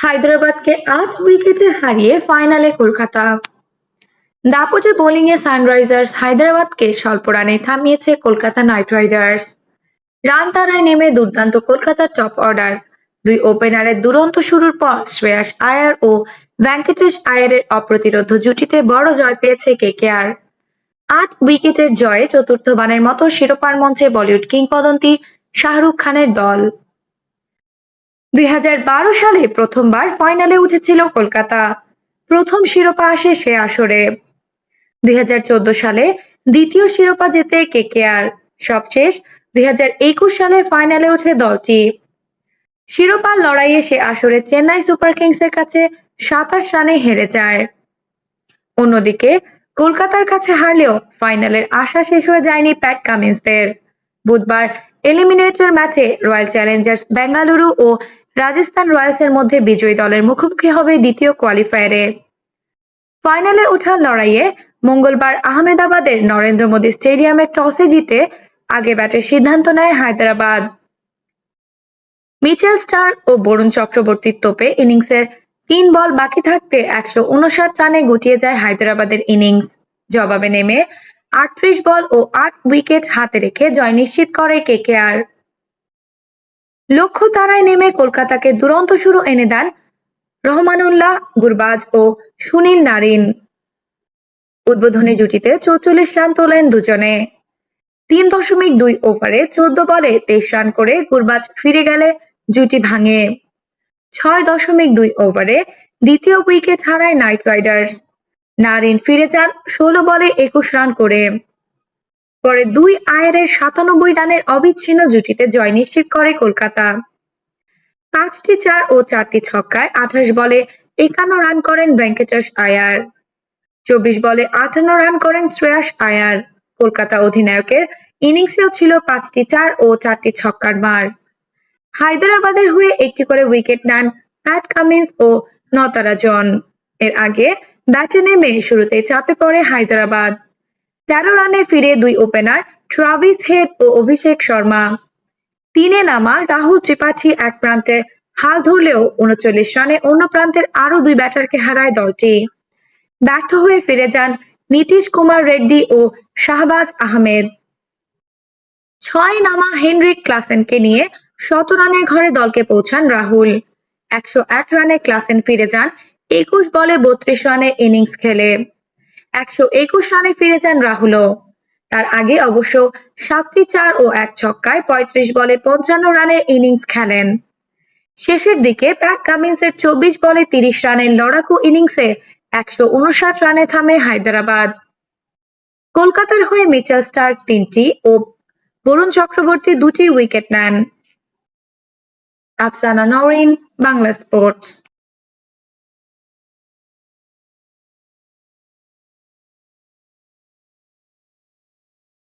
হায়দরাবাদকে আট উইকেটে হারিয়ে ফাইনালে কলকাতা। দাপটে বোলিংয়ে সানরাইজার্স হায়দ্রাবাদকে স্বল্প রানে থামিয়েছে কলকাতা নাইট রাইডার্স। রান তারায় নেমে দুর্দান্ত কলকাতার টপ অর্ডার। দুই ওপেনারের দুরন্ত শুরুর পর শ্রেয়াস আয়ার ও ভেঙ্কটেশ আয়ারের অপ্রতিরোধ জুটিতে বড় জয় পেয়েছে কেকেআর। আট উইকেটের জয়ে চতুর্থবারের মতো শিরোপার মঞ্চে বলিউড কিংবদন্তি শাহরুখ খানের দল। দুই হাজার বারো সালে প্রথমবার ফাইনালে উঠেছিল কলকাতা। প্রথম শিরোপা আসে সে আসরে। দুই হাজার চোদ্দ সালে দ্বিতীয় শিরোপা জেতে কেকেআর। সবশেষ দুই সালে ফাইনালে ওঠে দলটি। শিরোপার লড়াইয়ে সে আসরে চেন্নাই সুপার কিংসের কাছে সাতাশ রানে হেরে যায়। অন্যদিকে কলকাতার কাছে হারলেও ফাইনালের আশা শেষ হয়ে যায়নি প্যাট কামিন্সদের। বুধবার এলিমিনেটর ম্যাচে রয়্যাল চ্যালেঞ্জার্স বেঙ্গালুরু ও রাজস্থান রয়্যালসের মধ্যে বিজয়ী দলের মুখোমুখি হবে দ্বিতীয় কোয়ালিফায়ারে। ফাইনালে ওঠার লড়াইয়ে মঙ্গলবার আহমেদাবাদের নরেন্দ্র মোদী স্টেডিয়ামে টসে জিতে আগে ব্যাটের সিদ্ধান্ত নেয় হায়দরাবাদ। মিচেল স্টার ও বরুণ চক্রবর্তীর তোপে ইনিংসের তিন বল বাকি থাকতে একশো উনষাট রানে গুটিয়ে যায় হায়দ্রাবাদের ইনিংস। জবাবে নেমে আটত্রিশ বল ও আট উইকেট হাতে রেখে জয় নিশ্চিত করে কেকেআর লক্ষ্য তারায় নেমে কলকাতাকে দুরন্ত শুরু এনে দেন রহমানুল্লাহ গুরবাজ ও সুনীল নারিন। উদ্বোধনী জুটিতে চৌচল্লিশ রান তোলেন দুজনে। তিন দশমিক দুই ওভারে চোদ্দ বলে তেইশ রান করে গুরবাজ ফিরে গেলে জুটি ভাঙে। ছয় দশমিক দুই ওভারে দ্বিতীয় উইকেট ছাড়ায় নাইট রাইডার্স। নারিন ফিরে যান ষোলো বলে একুশ রান করে। পরে দুই আয়ারের সাতানব্বই রানের অবিচ্ছিন্ন জুটিতে জয় নিশ্চিত করে কলকাতা। পাঁচটি চার ও চারটি ছক্কায় আঠাশ বলে একান্ন রান করেন ভেঙ্কটেশ আয়ার। চব্বিশ বলে আটান্ন রান করেন শ্রেয়াস আয়ার। কলকাতা অধিনায়কের ইনিংসেও ছিল পাঁচটি চার ও চারটি ছক্কার মার। হায়দরাবাদের হয়ে একটি করে উইকেট নেন প্যাট কামিন্স ও নতারাজন এর আগে ব্যাটে নেমে শুরুতে চাপে পড়ে হায়দরাবাদ। তেরো রানে ফিরে দুই ওপেনার ট্রাভিস হেড ও অভিষেক শর্মা। তিনে নামা রাহুল ত্রিপাঠী এক প্রান্তে হাল ধরলেও উনচল্লিশ রানে অন্য প্রান্তের আরও দুই ব্যাটারকে হারায় দলটি। ব্যর্থ হয়ে ফিরে যান নীতিশ কুমার রেড্ডি ও শাহবাজ আহমেদ। ছয় নামা হেনরিক ক্লাসেনকে নিয়ে শত রানের ঘরে দলকে পৌঁছান রাহুল। একশো এক রানে ক্লাসেন ফিরে যান, একুশ বলে বত্রিশ রানের ইনিংস খেলে। একশো একুশ রানে ফিরে যান রাহুলও। তার আগে অবশ্য সাতটি চার ও এক ছক্কায় পঁয়ত্রিশ বলে পঞ্চান্ন রানের ইনিংস খেলেন। শেষের দিকে প্যাট কামিন্সের চব্বিশ বলে তিরিশ রানের লড়াকু ইনিংসে একশো উনষাট রানে থামে হায়দ্রাবাদ। কলকাতার হয়ে মিচেল স্টার্ক তিনটি ও বরুণ চক্রবর্তী দুটি উইকেট নেন। আফসানা নরিন বাংলা স্পোর্টস।